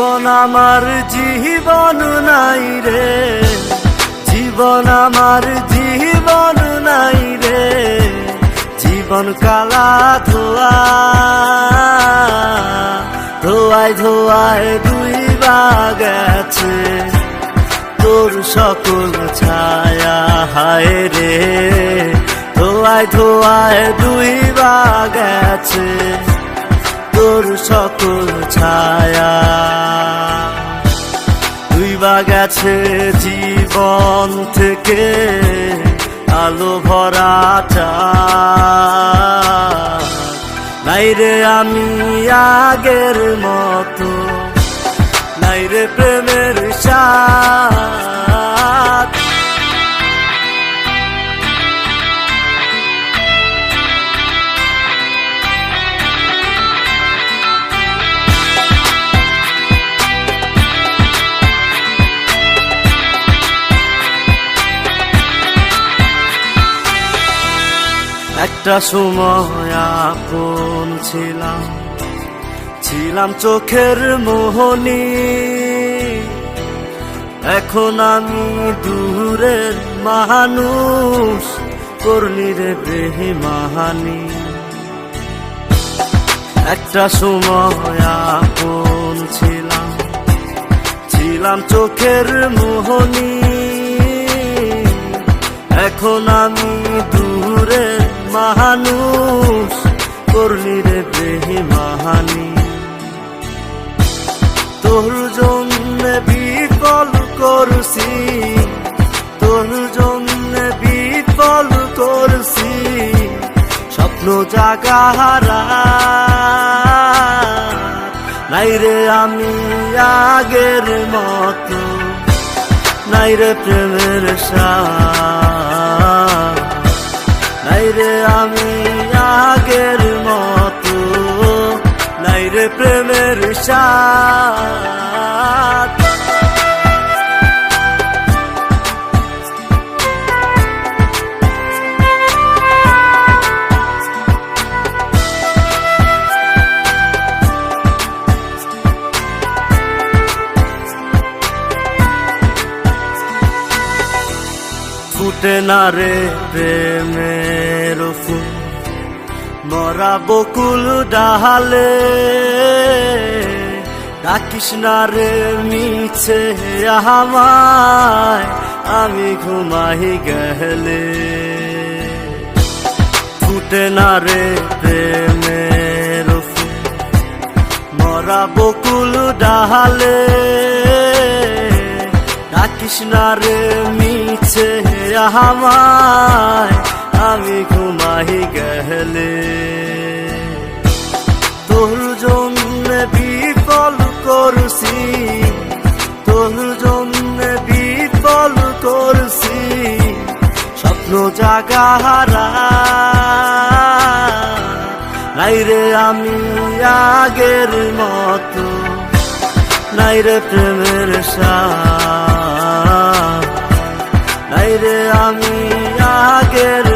জীবন আমার জীবন নাই রে। জীবন আমার জীবন নাই রে। জীবন কালা ধোয়া, ধোয়ায় ধোয়ায় দুই গেছে তোর সকল ছায়া হায় রে। ধোয়ায় ধোয়ায় দুই তোর সকল ছায়া। দুই গেছে জীবন থেকে আলো ভরাটা নাই রে আমি আগের মতো, নাই রে প্রেমের সাথ একটা সময় আপন ছিলাম। ছিলাম চোখের মোহনী। এখন আমি দূরের মানুষ করলি রে বেহিমাহানি একটা সময় আপন ছিলাম। ছিলাম চোখের মোহনী। এখন আমি মানুষ করলি রে বেহিমাহানি তোর জন্য বিকল করছি, তোর জন্য বিকল করছি, স্বপ্ন জাগাহারা নাই রে আমি আগের মতো, নাই রে প্রেমের সাথ। সাথ ফুটে না রে প্রেমের ফুল মরা বকুল ডাহালে। ডাকিস না রে মিছে আমায়, আমি ঘুমাই গেলে। ফুটে না রে প্রেমের মরা বকুল ডাহালে ডাকিস না রে মিছে আমায় জাগাহারা নাই রে আমি আগের মতো। নাই রে প্রেমের সাথ নাই রে আমি আগের